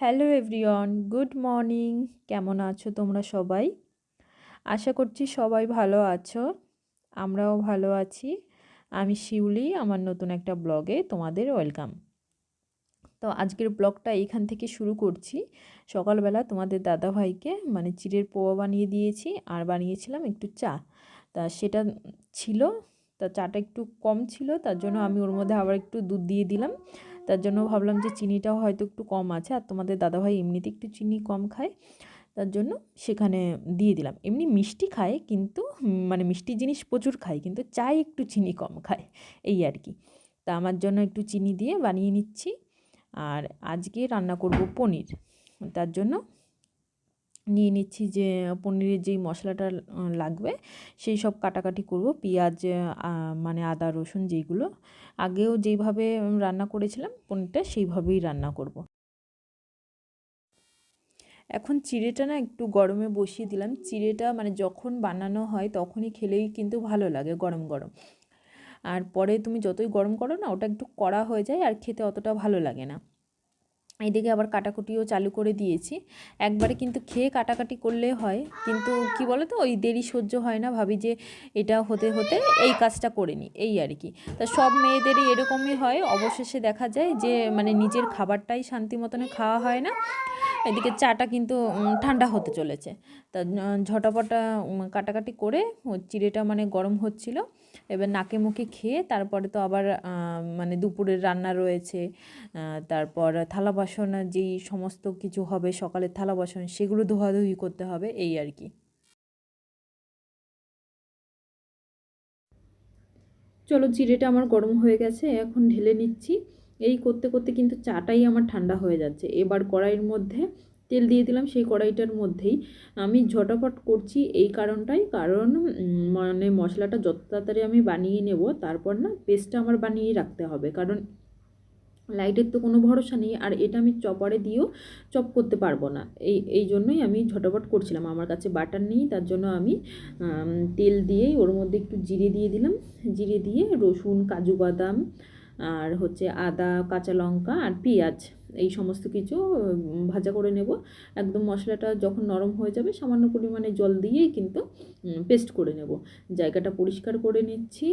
Hello everyone good morning কেমন আছো তোমরা সবাই? আশা করছি সবাই ভালো আছো। আমরাও ভালো আছি। আমি শিউলি, আমার নতুন একটা ব্লগে তোমাদের ওয়েলকাম তো আজকের ব্লগটা এখান থেকে শুরু করছি। সকালবেলা তোমাদের দাদা ভাইকে মানে চিড়ের পোয়া বানিয়ে দিয়েছি, আর বানিয়েছিলাম একটু চা। তা সেটা ছিল, তা চাটা একটু কম ছিল, তার জন্য আমি ওর মধ্যে আবার একটু দুধ দিয়ে দিলাম। তার জন্য ভাবলাম যে চিনিটাও হয়তো একটু কম আছে আর তোমাদের দাদাভাই এমনিতে একটু চিনি কম খায়। তার জন্য সেখানে দিয়ে দিলাম। এমনি মিষ্টি খায় কিন্তু মানে মিষ্টি জিনিস প্রচুর খায় কিন্তু চাই একটু চিনি কম খায়, এই আর কি। তা আমার জন্য একটু চিনি দিয়ে বানিয়ে নিচ্ছি। আর আজকে রান্না করব পনির। তার জন্য নিয়ে নিচ্ছি যে, পনিরের যেই মশলাটা লাগবে, সেই সব কাটাকাটি করব। পেঁয়াজ মানে আদা, রসুন যেইগুলো, আগেও যেইভাবে রান্না করেছিলাম পনিরটা, সেইভাবেই রান্না করব। এখন চিড়েটা না একটু গরমে বসিয়ে দিলাম। চিড়েটা মানে যখন বানানো হয় তখনই খেলেই কিন্তু ভালো লাগে গরম গরম। আর পরে তুমি যতই গরম করো না, ওটা একটু কড়া হয়ে যায় আর খেতে অতটা ভালো লাগে না। এদিকে আবার কাটাকুটিও চালু করে দিয়েছি। একবারে কিন্তু খেয়ে কাটাকাটি করলে হয়, কিন্তু কি বলো তো ওই দেরি সহ্য হয় না, ভাবি যে এটা হতে হতে এই কাজটা করে নিই, এই আর কি। তা সব মেয়েদেরই এরকমই হয়, অবশেষে দেখা যায় যে মানে নিজের খাবারটাই শান্তি মতনে খাওয়া হয় না। এদিকে চাটা কিন্তু ঠান্ডা হতে চলেছে। তা ঝটাপটা কাটাকাটি করে চিড়েটা মানে গরম হচ্ছিল। এবার নাকে মুখে খেয়ে তারপরে তো আবার মানে দুপুরের রান্না রয়েছে তারপর থালা বাসন যেই সমস্ত কিছু হবে সকালের থালা বাসন সেগুলো ধোয়াধুয়ি করতে হবে, এই আর কি। চলো জিরেটা আমার গরম হয়ে গেছে, এখন ঢেলে নিচ্ছি। এই করতে করতে কিন্তু চাটাই আমার ঠান্ডা হয়ে যাচ্ছে। এবার কড়াইয়ের মধ্যে তেল দিয়ে দিলাম সেই কড়াইটার মধ্যেই। আমি ঝটাপট করছি এই কারণটাই। কারণ মানে মশলাটা যত তাড়াতাড়ি আমি বানিয়ে নেব, তারপর না পেস্টটা আমার বানিয়ে রাখতে হবে। কারণ লাইটের তো কোনো ভরসা নেই। আর এটা আমি চপারে দিয়েও চপ করতে পারব না। এই এই জন্যই আমি ঝটাপট করছিলাম। আমার কাছে বাটার নেই, তার জন্য আমি, তেল দিয়েই ওর মধ্যে একটু জিরে দিয়ে দিলাম। জিরে দিয়ে রসুন, কাজু বাদাম আর হচ্ছে আদা, কাঁচা লঙ্কা আর পেঁয়াজ, এই সমস্ত কিছু ভাজা করে নেব। একদম মশলাটা যখন নরম হয়ে যাবে, সামান্য পরিমাণে জল দিয়েই কিন্তু পেস্ট করে নেব। জায়গাটা পরিষ্কার করে নিচ্ছি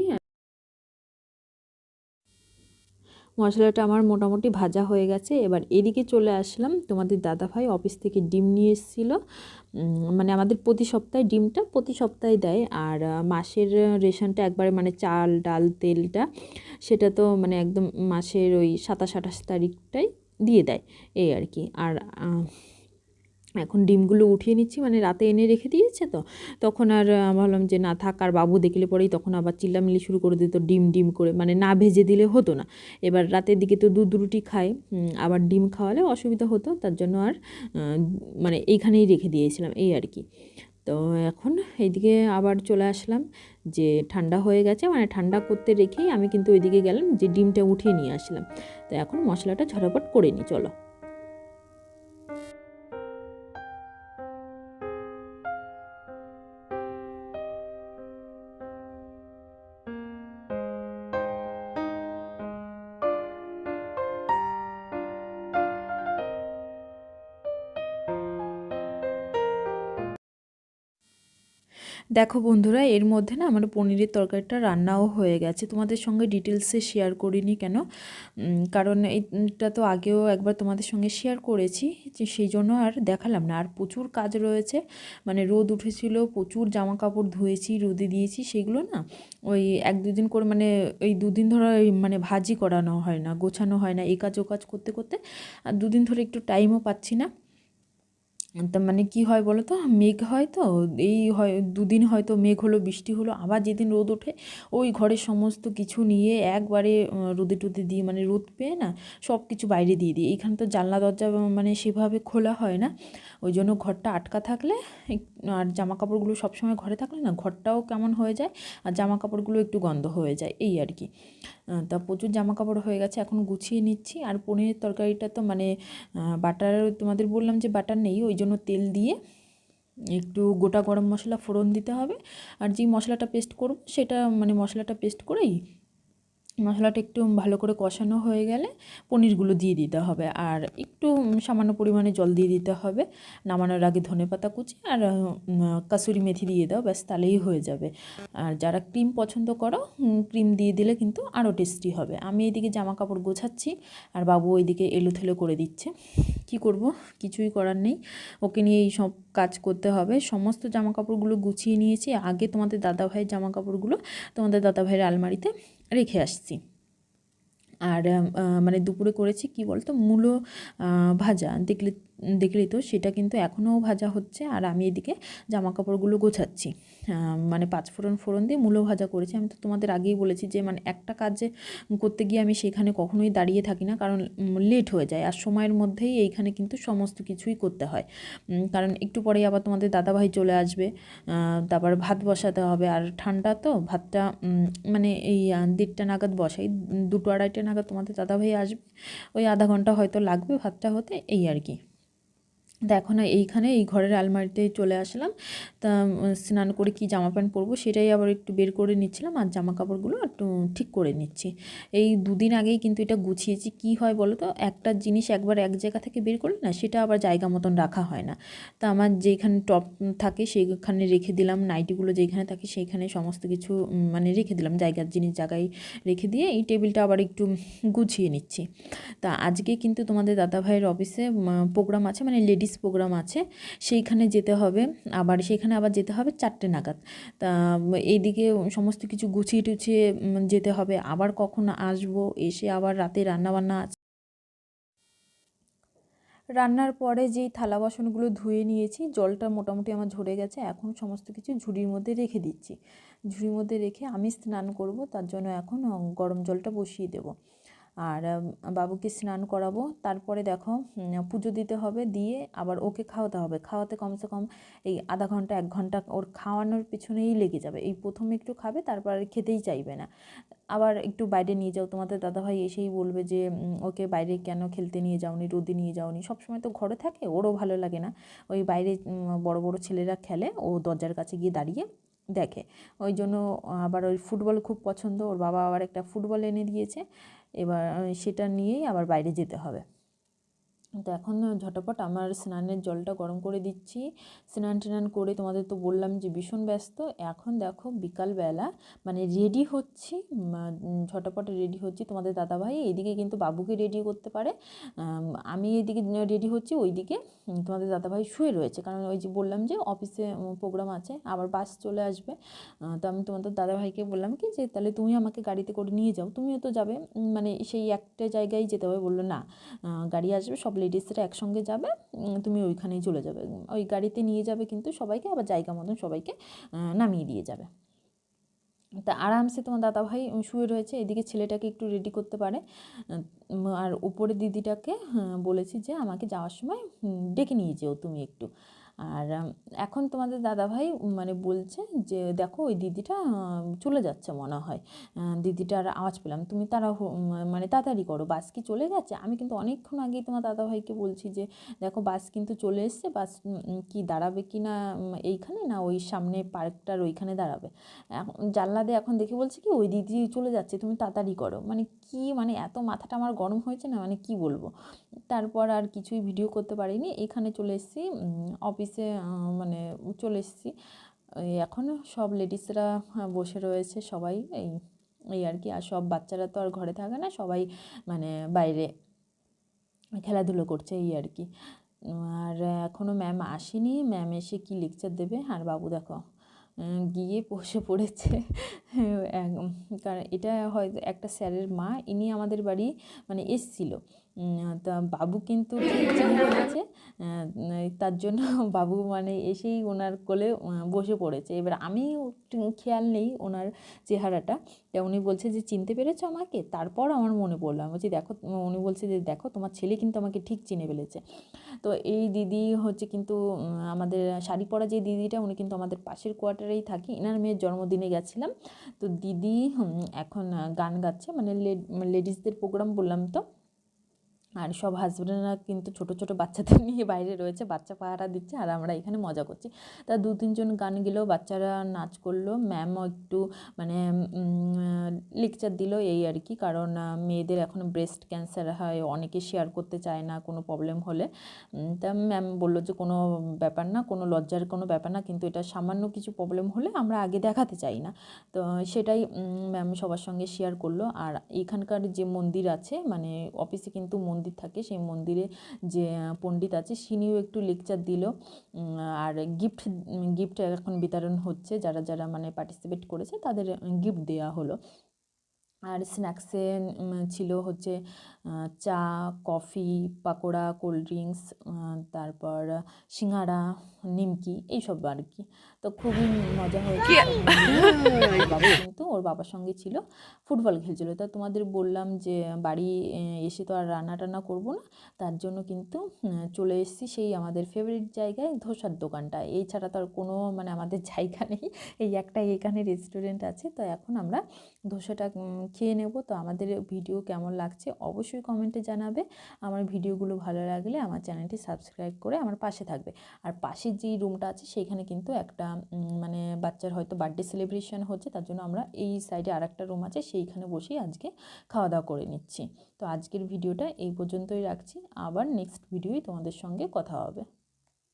মশলাটা আমার মোটামুটি ভাজা হয়ে গেছে। এবার এদিকে চলে আসলাম। তোমাদের দাদাভাই অফিস থেকে ডিম নিয়ে এসেছিল। মানে আমাদের প্রতি সপ্তাহে ডিমটা প্রতি সপ্তাহে দেয়। আর মাসের রেশনটা একবারে মানে চাল, ডাল, তেলটা সেটা তো মানে একদম মাসের ওই সাতাশ আঠাশ তারিখটাই দিয়ে দেয়। এই আর কি। আর এখন ডিমগুলো উঠিয়ে নিচ্ছি মানে রাতে এনে রেখে দিয়েছে তো। তখন আর ভাবলাম যে না থাক, আর বাবু দেখলে পরেই তখন আবার চিল্লামিলি শুরু করে দিত ডিম ডিম করে মানে না ভেজে দিলে হতো না। এবার রাতের দিকে তো দুধ রুটি খায় আবার ডিম খাওয়ালে অসুবিধা হতো, তার জন্য আর মানে এইখানেই রেখে দিয়েছিলাম, এই আর কি। তো এখন এইদিকে আবার চলে আসলাম যে ঠান্ডা হয়ে গেছে মানে ঠান্ডা করতে রেখেই আমি কিন্তু ওইদিকে গেলাম যে ডিমটা উঠিয়ে নিয়ে আসলাম। তো এখন মশলাটা ঝটাপট করে নিই, চলো। দেখো বন্ধুরা, এর মধ্যে না আমার পনিরের তরকারিটা রান্নাও হয়ে গেছে। তোমাদের সঙ্গে ডিটেলসে শেয়ার করিনি কেন? কারণ এইটা তো আগেও একবার তোমাদের সঙ্গে শেয়ার করেছি সেই জন্য আর দেখালাম না। আর প্রচুর কাজ রয়েছে মানে রোদ উঠেছিল, প্রচুর জামা কাপড় ধুয়েছি, রোদে দিয়েছি, সেগুলো না ওই এক দুদিন করে মানে ওই দুদিন ধরে মানে ভাজি করানো হয় না, গোছানো হয় না এই কাজ ও কাজ করতে করতে আর দুদিন ধরে একটু টাইমও পাচ্ছি না। তা মানে কি হয় বলো তো মেঘ হয় তো, এই হয়, দুদিন হয়তো মেঘ হলো, বৃষ্টি হলো, আবার যেদিন রোদ ওঠে, ওই ঘরের সমস্ত কিছু নিয়ে একবারে রোদে টুদে দিয়ে মানে রোদ পেয়ে না সব কিছু বাইরে দিয়ে দিই। এইখানে তো জানলা, দরজা মানে সেভাবে খোলা হয় না। ওই জন্য ঘরটা আটকা থাকলে আর জামা কাপড়গুলো সবসময় ঘরে থাকলে না, ঘরটাও কেমন হয়ে যায়, আর জামা কাপড়গুলো একটু গন্ধ হয়ে যায়, এই আর কি। তা প্রচুর জামা কাপড় হয়ে গেছে, এখন গুছিয়ে নিচ্ছি। আর পনিরের তরকারিটা তো মানে বাটার তোমাদের বললাম যে বাটার নেই, ওই জন্য তেল দিয়ে একটু গোটা গরম মশলা ফোড়ন দিতে হবে। আর যে মশলাটা পেস্ট করব, সেটা মানে মশলাটা পেস্ট করেই মশলাটা একটু ভালো করে কষানো হয়ে গেলে পনিরগুলো দিয়ে দিতে হবে। আর একটু সামান্য পরিমাণে জল দিয়ে দিতে হবে। নামানোর আগে ধনে পাতা কুচি আর কাসুরি মেথি দিয়ে দাও, ব্যাস তাহলেই হয়ে যাবে। আর যারা ক্রিম পছন্দ করো ক্রিম দিয়ে দিলে কিন্তু আরও টেস্টি হবে। আমি এইদিকে জামা কাপড় গোছাচ্ছি আর বাবু ওইদিকে এলোথেলো করে দিচ্ছে। কি করব? কিছুই করার নেই। ওকে নিয়ে এই সব কাজ করতে হবে। সমস্ত জামা কাপড়গুলো গুছিয়ে নিয়েছি। আগে তোমাদের দাদাভাইয়ের জামা কাপড়গুলো তোমাদের দাদাভাইয়ের আলমারিতে রেখে আসছি। আর মানে দুপুরে করেছি কি বলতো? মূলো ভাজা। দেখলে দেখলেই তো সেটা কিন্তু এখনও ভাজা হচ্ছে। আর আমি এদিকে জামা কাপড়গুলো গোছাচ্ছি মানে পাঁচ ফোড়ন ফোড়ন দিয়ে মূলো ভাজা করেছি। আমি তো তোমাদের আগেই বলেছি যে মানে একটা কাজে করতে গিয়ে আমি সেখানে কখনোই দাঁড়িয়ে থাকি না। কারণ লেট হয়ে যায়। আর সময়ের মধ্যেই এইখানে কিন্তু সমস্ত কিছুই করতে হয়। কারণ একটু পরেই আবার তোমাদের দাদাভাই চলে আসবে। তারপর ভাত বসাতে হবে। আর ঠান্ডা তো, ভাতটা মানে এই দেড়টা নাগাদ বসাই। দুটো আড়াইটা নাগাদ তোমাদের দাদাভাই আসবে। ওই আধা ঘণ্টা হয়তো লাগবে ভাতটা হতে, এই আর কি। দেখো না, এইখানে এই ঘরের আলমারিতে চলে আসলাম। তা স্নান করে কি জামা প্যান্ট পরবো সেটাই আবার একটু বের করে নিচ্ছিলাম আর জামা কাপড়গুলো একটু ঠিক করে নিচ্ছি। এই দুদিন আগেই কিন্তু এটা গুছিয়েছি। কি হয় বলো তো, একটা জিনিস একবার এক জায়গা থেকে বের করলে না সেটা আবার জায়গা মতন রাখা হয় না। তা আমার যেখানে টপ থাকে সেইখানে রেখে দিলাম, নাইটিগুলো যেখানে থাকে সেইখানে সমস্ত কিছু মানে রেখে দিলাম জায়গার জিনিস জায়গায় রেখে দিয়ে এই টেবিলটা আবার একটু গুছিয়ে নিচ্ছি। তা আজকে কিন্তু তোমাদের দাদাভাইয়ের অফিসে প্রোগ্রাম আছে মানে লেডিস লেডিস প্রোগ্রাম আছে, সেইখানে যেতে হবে। আবার সেখানে আবার যেতে হবে চারটে নাগাদ। তা, এইদিকে সমস্ত কিছু গুছিয়ে টুছিয়ে যেতে হবে। আবার কখন আসব, এসে আবার রাতে রান্নাবান্না আছে। রান্নার পরে যেই থালা বাসনগুলো ধুয়ে নিয়েছি, জলটা মোটামুটি আমার ঝরে গেছে। এখন সমস্ত কিছু ঝুড়ির মধ্যে রেখে দিচ্ছি। ঝুড়ির মধ্যে রেখে আমি স্নান করব, তার জন্য এখন গরম জলটা বসিয়ে দেবো। আর বাবুকে স্নান করাবো। তারপরে দেখো পুজো দিতে হবে, দিয়ে আবার ওকে খাওয়াতে হবে। খাওয়াতে কমসে কম এই আধা ঘণ্টা, এক ঘণ্টা ওর খাওয়ানোর পিছনেই লেগে যাবে। এই প্রথমে একটু খাবে, তারপর খেতেই চাইবে না। আবার একটু বাইরে নিয়ে যাও। তোমাদের দাদাভাই এসেই বলবে যে ওকে বাইরে কেন খেলতে নিয়ে যাওনি, রোদে নিয়ে যাওনি? সবসময় তো ঘরে থাকে, ওরও ভালো লাগে না। ওই বাইরে বড় বড় ছেলেরা খেলে, ও দরজার কাছে গিয়ে দাঁড়িয়ে দেখে। ওই জন্য আবার ওই ফুটবল খুব পছন্দ। ওর বাবা আবার একটা ফুটবল এনে দিয়েছে। এবার সেটা নিয়েই আবার বাইরে যেতে হবে। তো এখন ঝটপট আমার স্নানের জলটা গরম করে দিচ্ছি। স্নান টান করে তোমাদের তো বললাম যে ভীষণ ব্যস্ত। এখন দেখো বিকালবেলা মানে রেডি হচ্ছি ঝটপট রেডি হচ্ছি তোমাদের দাদাভাই। এইদিকে কিন্তু বাবুকে রেডি করতে পারে। আমি এদিকে রেডি হচ্ছি, ওইদিকে তোমাদের দাদাভাই শুয়ে রয়েছে। কারণ ওই যে বললাম যে অফিসে প্রোগ্রাম আছে, আবার বাস চলে আসবে। তো আমি তোমাদের দাদাভাইকে বললাম কি যে, তাহলে তুমি আমাকে গাড়িতে করে নিয়ে যাও। তুমিও তো যাবে মানে সেই একটা জায়গায় যেতে হবে। বলল না গাড়ি আসবে, সব লেডিসরা একসঙ্গে যাবে তুমি ওইখানেই চলে যাবে। ওই গাড়িতে নিয়ে যাবে কিন্তু সবাইকে, আবার জায়গা মতন সবাইকে নামিয়ে দিয়ে যাবে। তা আরামসে তোমার দাদাভাই শুয়ে রয়েছে। এদিকে ছেলেটাকে একটু রেডি করতে পারে। আর উপরে দিদিটাকে বলেছি যে আমাকে যাওয়ার সময় ডেকে নিয়ে যেও তুমি একটু। আর এখন তোমাদের দাদাভাই মানে বলছে যে, দেখো, ওই দিদিটা চলে যাচ্ছে মনে হয়। দিদিটার আওয়াজ পেলাম তুমি তারা মানে তাড়াতাড়ি করো, বাস কি চলে গেছে? আমি কিন্তু অনেকক্ষণ আগেই তোমার দাদাভাইকে বলছি যে, দেখো, বাস কিন্তু চলে এসছে, বাস কি দাঁড়াবে কি না এইখানে না ওই সামনে পার্কটার ওইখানে দাঁড়াবে? জানলা দিয়ে এখন দেখে বলছে কি, ওই দিদি চলে যাচ্ছে, তুমি তাড়াতাড়ি করো। মানে কি মানে এত মাথাটা আমার গরম হয়েছে না মানে কি বলব? তারপর আর কিছুই ভিডিও করতে পারিনি। এখানে চলে এসেছি অফিসে মানে চলে এসেছি। এখন সব লেডিসরা বসে রয়েছে সবাই। এই এই আর কি। আর সব বাচ্চারা তো আর ঘরে থাকে না, সবাই মানে বাইরে খেলাধুলো করছে, এই আর কি। আর এখনও ম্যাম আসেনি। ম্যাম এসে কি লেকচার দেবে? আর বাবু দেখো। গিয়ে বসে পড়েছে। কারণ এটা হয়তো একটা স্যারের মা ইনি আমাদের বাড়ি মানে এসছিল। তা বাবু কিন্তু ফেলেছে তার জন্য বাবু মানে এসেই ওনার কোলে বসে পড়েছে। এবার আমি খেয়াল নেই ওনার চেহারাটা। তা উনি বলছে যে, চিনতে পেরেছ আমাকে? তারপর আমার মনে পড়ল। আমি বলছি, দেখো, উনি বলছে যে, দেখো, তোমার ছেলে কিন্তু আমাকে ঠিক চিনে ফেলেছে। তো এই দিদি হচ্ছে কিন্তু আমাদের শাড়ি পরা যে দিদিটা, উনি কিন্তু আমাদের পাশের কোয়ার্টারেই থাকি। এনার মেয়ের জন্মদিনে গেছিলাম। তো দিদি এখন গান গাচ্ছে। মানে লেডিসদের প্রোগ্রাম বললাম তো। আর সব হাজব্যান্ডরা কিন্তু ছোট ছোট বাচ্চাদের নিয়ে বাইরে রয়েছে, বাচ্চা পাহারা দিচ্ছে আর আমরা এখানে মজা করছি। তা দু, তিনজন গান গেলেও বাচ্চারা নাচ করল ম্যামও একটু মানে লেকচার দিল এই আর কি, কারণ মেয়েদের এখন ব্রেস্ট ক্যান্সার হয়, অনেকে শেয়ার করতে চায় না, কোনো প্রবলেম হলে। তা ম্যাম বলল যে কোনো ব্যাপার না, কোনো লজ্জার কোনো ব্যাপার না, কিন্তু এটা সামান্য কিছু প্রবলেম হলে আমরা আগে দেখাতে চাই না। তো সেটাই ম্যাম সবার সঙ্গে শেয়ার করল। আর এখানকার যে মন্দির আছে মানে অফিসে কিন্তু মন্দির থাকে, সেই মন্দিরে যে পণ্ডিত আছে, সিনিও একটু লেকচার দিল। আর গিফট গিফট এখন বিতরণ হচ্ছে, যারা যারা মানে পার্টিসিপেট করেছে, তাদের গিফট দেওয়া হলো। আর স্ন্যাক্সে ছিল হচ্ছে চা কফি পাকোড়া কোল্ড ড্রিঙ্কস তারপর সিঙ্গারা নিমকি এইসব আর কি। তো খুবই মজা হয়েছে বাবা কিন্তু ওর বাবার সঙ্গে ছিল ফুটবল খেলছিল। তা তোমাদের বললাম যে বাড়ি এসে তো আর রান্না টান্না করব না তার জন্য কিন্তু চলে এসেছি সেই আমাদের ফেভারিট জায়গায় ধোসার দোকানটা এই ছাড়া তো আর কোনো মানে আমাদের জায়গা নেই। এই একটাই এখানে রেস্টুরেন্ট আছে। তো এখন আমরা ধোসাটা খেয়ে নেব। তো আমাদের ভিডিও কেমন লাগছে অবশ্যই কমেন্টে জানাবে। আমার ভিডিওগুলো ভালো লাগলে আমার চ্যানেলটি সাবস্ক্রাইব করে আমার পাশে থাকবে। আর পাশের যেই রুমটা আছে সেইখানে কিন্তু একটা মানে বাচ্চার হয়তো বার্থডে সেলিব্রেশন হচ্ছে, তার জন্য আমরা এই সাইডে আর একটা রুম আছে, সেইখানে বসেই আজকে খাওয়া দাওয়া করে নিচ্ছি। তো আজকের ভিডিওটা এই পর্যন্তই রাখছি। আবার নেক্সট ভিডিওই তোমাদের সঙ্গে কথা হবে।